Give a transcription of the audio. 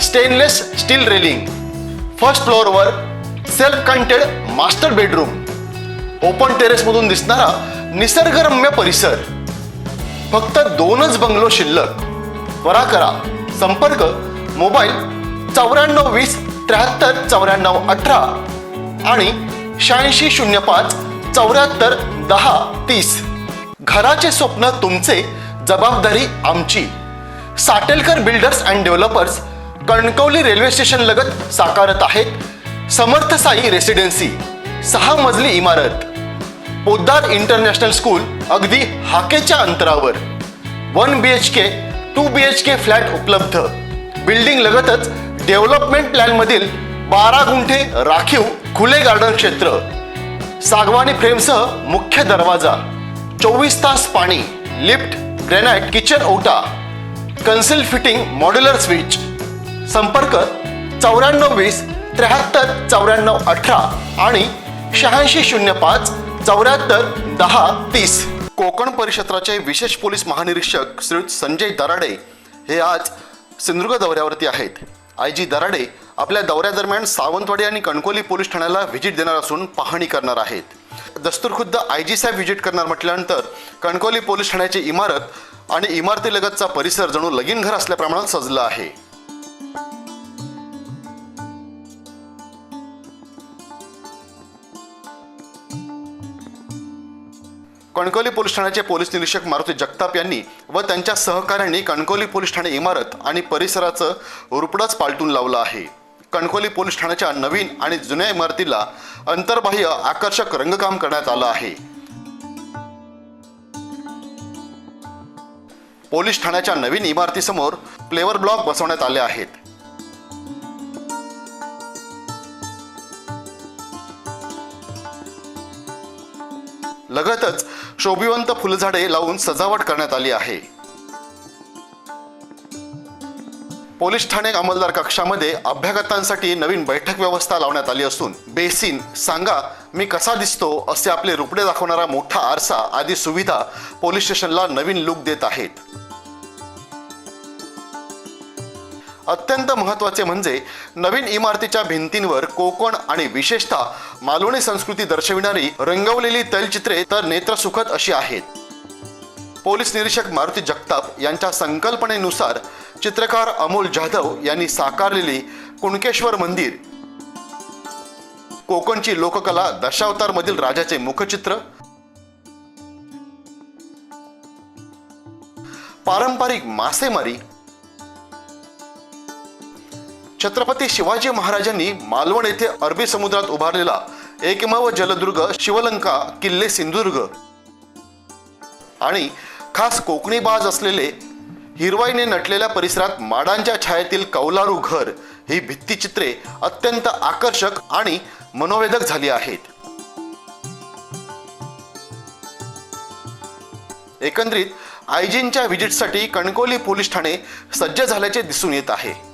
Stainless steel railing. First फ्लोअरवर self contained master bedroom open टेरेसमधून दिसणारा निसर्गरम्य परिसर. फक्त दोनच बंगलो शिल्लक. त्वरा करा. संपर्क मोबाईल चौऱ्याण्णव वीस त्र्याहत्तर चौऱ्याण्णव अठरा आणि शहाऐंशी शून्य पाच चौऱ्याहत्तर दहा तीस. घराचे स्वप्न तुमचे जबाबदारी आमची. Satelkar builders and developers Kankavli railway station लगत साकारत आहेत समर्थ साई रेसिडेन्सी सहा मजली इमारत. पोद्दार इंटरनॅशनल स्कूल अगदी हाकेच्या अंतरावर. One B H K two B H K flat उपलब्ध. बिल्डिंग लगतच डेव्हलपमेंट प्लॅनमधील बारा गुंठे राखीव खुले गार्डन क्षेत्र. सागवानी फ्रेमसह मुख्य दरवाजा चोवीस तास पाणी लिफ्ट ग्रेनाइट किचन ओटा. कन्सिल फिटिंग मॉड्युलर स्विच संपर्क चौऱ्याण्णव वीस त्र्याहत्तर चौऱ्याण्णव अठरा आणि शहाऐंशी शून्य पाच चौऱ्याहत्तर दहा तीस. कोकण परिक्षेत्राचे विशेष पोलीस महानिरीक्षक श्री संजय दराडे हे आज सिंधुदुर्ग दौऱ्यावरती आहेत. आय जी दराडे आपल्या दौऱ्यादरम्यान सावंतवाडी आणि कणकोली पोलीस ठाण्याला व्हिजिट देणार असून पाहणी करणार आहेत. दस्तूरखुद्द आय जी साहेब व्हिजिट करणार म्हटल्यानंतर कणकोली पोलीस ठाण्याची इमारत आणि इमारतीलगतचा परिसर जणू लगीन घर असल्याप्रमाणे सजला आहे. कणकवली पोलीस ठाण्याचे पोलीस निरीक्षक मारुती जगताप यांनी व त्यांच्या सहकाऱ्यांनी कणकवली पोलीस ठाणे इमारत आणि परिसराचं रुपडाच पालटून लावलं आहे. कणकवली पोलीस ठाण्याच्या नवीन आणि जुन्या इमारतीला अंतर्बाह्य आकर्षक रंगकाम करण्यात आलं आहे. पोलीस ठाण्याच्या नवीन इमारतीसमोर फ्लेवर ब्लॉक बसवण्यात आले आहेत. लगतच शोभिवंत फुलझाडे लावून सजावट करण्यात आली आहे. पोलीस ठाणे अंमलदार कक्षामध्ये अभ्यागतांसाठी नवीन बैठक व्यवस्था लावण्यात आली असून बेसिन सांगा मी कसा दिसतो असे आपले रुपडे दाखवणारा मोठा आरसा आदी सुविधा पोलीस स्टेशनला नवीन लुक देत आहेत. अत्यंत महत्त्वाचे म्हणजे नवीन इमारतीच्या भिंतींवर कोकण आणि विशेषतः मालवणी संस्कृती दर्शविणारी रंगवलेली तैलचित्रे तर नेत्रसुखद अशी आहेत. पोलीस निरीक्षक मारुती जगताप यांच्या संकल्पनेनुसार चित्रकार अमोल जाधव यांनी साकारलेली कुणकेश्वर मंदिर कोकणची लोककला दशावतार मधील राजाचे मुखचित्र पारंपरिक मासेमारी छत्रपती शिवाजी महाराजांनी मालवण येथे अरबी समुद्रात उभारलेला एकमेव जलदुर्ग शिवलंका किल्ले सिंधुदुर्ग. आणि खास कोकणी बाज असलेले हिरवाईने नटलेल्या परिसरात माडांच्या छायेतील कौलारू घर ही भित्तिचित्रे अत्यंत आकर्षक आणि मनोवेधक झाली आहेत. एकंदरीत आयजीनच्या व्हिजिटसाठी कणकोली पोलीस ठाणे सज्ज झाल्याचे दिसून येत आहे.